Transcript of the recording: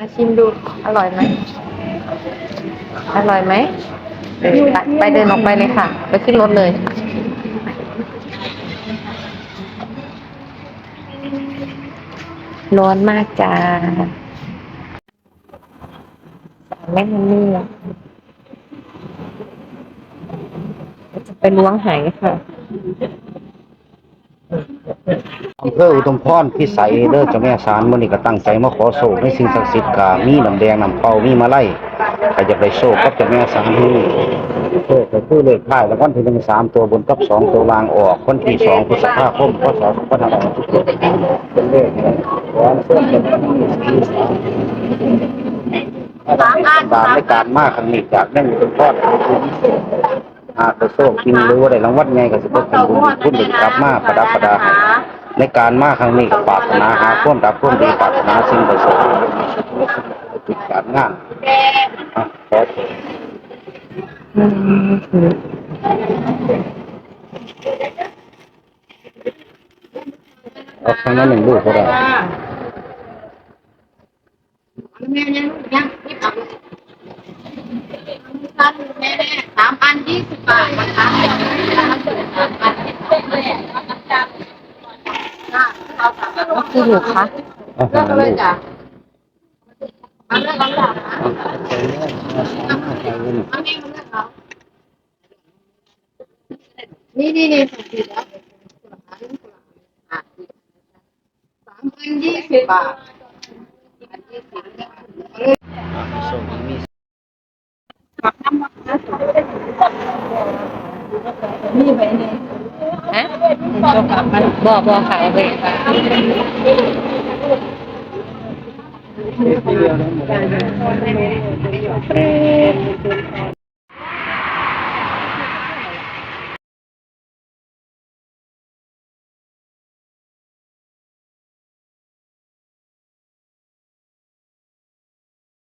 มาชิมดูอร่อยไหมอร่อยไหมเออไปไปเดินออกไปเลยค่ะ ไปขึ้นรถเลยร้อนมากจ้าสามแม่ฮันนี่จะไปล้วงไหค่ะ อำเภออุดมพรพิสัยเด้อเจ้าแม่สารมื้อนี้ก็ตั้งใจมาขอโศกในสิ่งศักดิ์สิทธิ์กามีน้ำแดงน้ำเปล่ามีมาไล่ใครจะไปโศกกับเจ้าแม่สารที่โศกก็คือเลขท้ายแล้ววันที่หนึ่งสามตัวบนกับสองตัวล่างออกวันที่สองพฤษภาคมพศสองพันห้าร้อยสิบเจ็ดเป็นเลขร้อนเส้นเป็นที่สามสามในการมากครั้งนี้จากแม่งอุดมพรคือพิเศษอาจจะโชคจริงหรือว่าได้รางวัลไงก็จะเป็นบุญคุณหรือกลับมาประดับประดาให้ ในการมาครั้งนี้ปรารถนาหาความรักความดีปรารถนาสิ่งประเสริฐจุดการงานขอเชิญอืมเอาครั้งนั้นหนึ่งลูกก็ได้แม่ยังยังนี่เอาสั้นแม่แม่สามพันยี่สิบบาท เอาสามพัน เมื่อกี้อยู่คะ เอา เลือก ครั้ง เล นั้น ย ลูก จ้ะเอาเลือกเอาเลือกนะ เอาใจเย็น เอาเลือกเอาเลือกเอานี่นี่นี่สองสี่แล้วสามพันยี่สิบบาทอันยี่สิบ ส่ง มีฮะบอบอขายเลยค่ะเดียวนั้นหมด